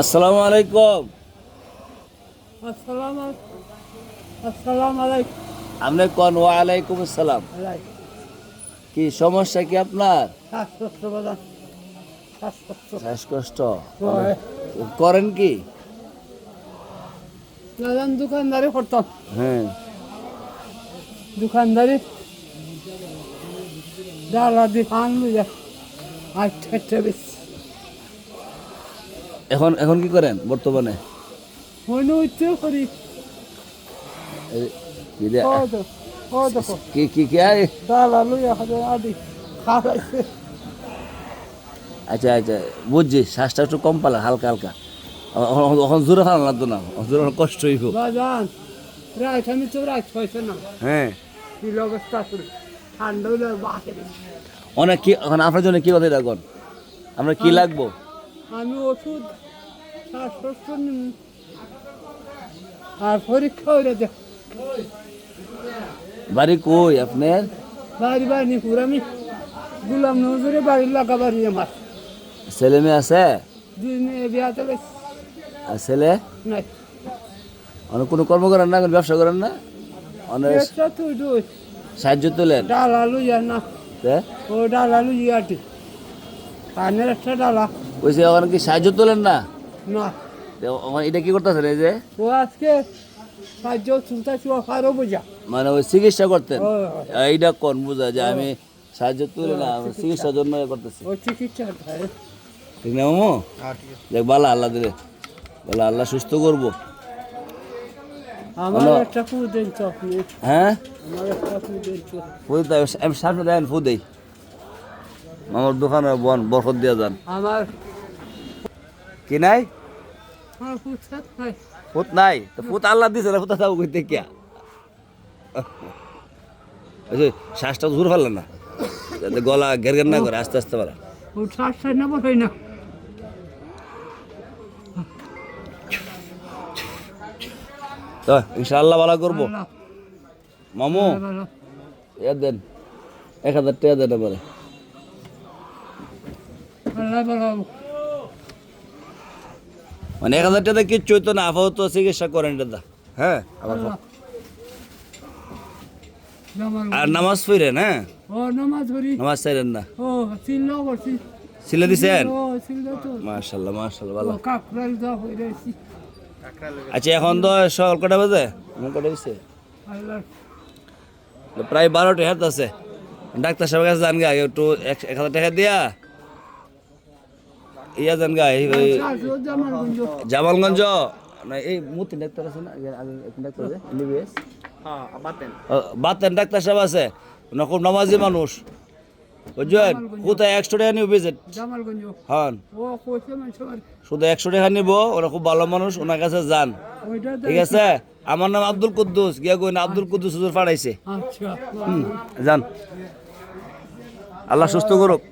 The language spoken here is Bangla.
আসসালামু আলাইকুম। আসসালাম আসসালাম আলাইকুম। আপনি কন? ওয়ালাইকুম আসসালাম। কি সমস্যা কি আপনার? শ্বাসকষ্ট। করেন কি? দোকানদারি করতাম। হ্যাঁ। দোকানদারি ডালা দিয়ে পান আটটা বেশ এখন এখন কি করেন বর্তমানে? মনে কি কি কি আচ্ছা আচ্ছা বুঝছি শ্বাসটা একটু কম পালা হালকা হালকা। এখন- জোরে খাওয়া লাগতো না জোরে কষ্ট হইব। হ্যাঁ। অনেক কি এখন আপনার জন্য কি কথা রাখুন আমরা কি লাগবো? আমি ওষুধ শ্বাসকষ্ট আর পরীক্ষা হইলে দেখ বাড়ি কই আপনার? বাড়ি বাড়ি পুরো আমি গুলাম নজরে বাড়ির লাগা বাড়ি আমার। ছেলে মেয়ে আছে? দুই মেয়ে বিয়াতে গেছে আর ছেলে? নাই। অনেক কোনো কর্ম করেন না ব্যবসা করেন না? অনেক সাহায্য তোলেন? ডাল আলু না? ও ডাল আলু ইয়াটি পানের একটা ডালা। ওই যে ওখানে কি সাহায্য তোলেন না? না। এটা কি করতেছেন এই যে? ও আজকে সাহায্য কারও বোঝা। মানে ওই চিকিৎসা করতেন? এইটা কোন বুঝা যে আমি সাহায্য তুলি না চিকিৎসার জন্য করতেছি। ও চিকিৎসা ঠিক না মামু? দেখ বালা আল্লাহ দিলে। বলা আল্লাহ সুস্থ করব। আমার একটা ফু দেন তো হ্যাঁ? আমার একটা ফু দেন তো। দেয় আমি সামনে দেই। মামার দোকানে বন বরফত দিয়ে যান। আমার কি নাই? আমার ফুত নাই। তো ফুত আল্লাহ দিছে না ফুতা যাব কইতে কে ওই যে শ্বাসটা জোর ফেললে না। যাতে গলা ঘের ঘের না করে আস্তে আস্তে পারা। শ্বাস না বসাই না। তো ইনশাআল্লাহ ভালো করব। মামু এ দেন এক হাজার টাকা দেন এবারে। মানে এক হাজার টাকা কিচ্ছু হইতো না আপাতত চিকিৎসা করেন দাদা হ্যাঁ। আবার আর নামাজ পড়েন হ্যাঁ? নামাজ পড়ি। নামাজ চাইলেন না। ও করছি। দিছেন? ভালো। কাকরাল আচ্ছা এখন তো সকাল কটা বাজে? এমন কটা দিছে প্রায় বারোটা হাত আছে। ডাক্তার সাহেবের কাছে যান গা একটু এক এক হাজার টাকা দিয়া ইয়া যান গা এই জামালগঞ্জ। না এই মুতি ডাক্তার আছে না? আগে ডাক্তার আছে এমবিবিএস বাতেন। ডাক্তার সাহেব আছে। ওনা খুব নামাজি মানুষ। বুঝছেন? কোথায় একশো টাকা নিব ভিজিট হন শুধু একশো টাকা নিব ওরা খুব ভালো মানুষ ওনার কাছে যান। ঠিক আছে? আমার নাম আব্দুল কুদ্দুস। গিয়া কই না আব্দুল কুদ্দুস হুজুর পাঠাইছে আচ্ছা যান। আল্লাহ সুস্থ করুক।